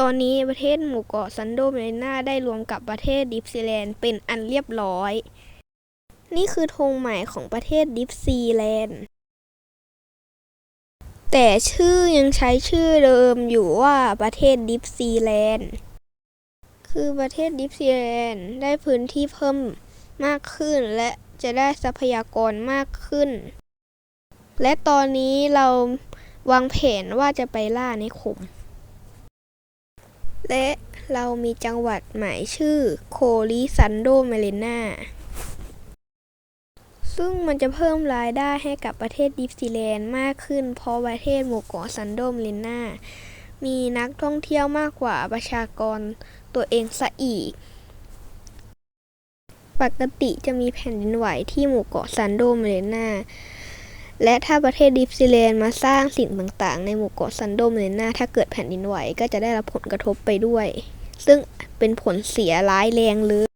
ตอนนี้ประเทศหมู่เกาะซันโดเมรินา ได้รวมกับประเทศดิฟซีแลนด์เป็นอันเรียบร้อย นี่คือธงใหมายของประเทศดิฟซีแลนด์ แต่ชื่อยังใช้ชื่อเดิมอยู่ว่าประเทศดิฟซีแลนด์ คือประเทศดิฟซีแลนด์ได้พื้นที่เพิ่มมากขึ้นและจะได้ทรัพยากรมากขึ้น และตอนนี้เราวางแผนว่าจะไปล่าในคม และเรามีจังหวัดหมายชื่อโคลิซันโดเมเลนาซึ่งมันจะเพิ่มรายได้ให้กับประเทศดิฟซีแลนด์มากขึ้น เพราะประเทศหมู่เกาะซันโดเมเลนามีนักท่องเที่ยวมากกว่าประชากรตัวเองซะอีก ปกติจะมีแผ่นดินไหวที่หมู่เกาะซันโดเมเลนา และถ้าประเทศดิฟซิเลนมาสร้างสิ่งต่างๆ ในหมู่เกาะซันโดเมเลนาถ้าเกิดแผ่นดินไหวก็จะได้รับผลกระทบไปด้วย ซึ่งเป็นผลเสียร้ายแรงเลย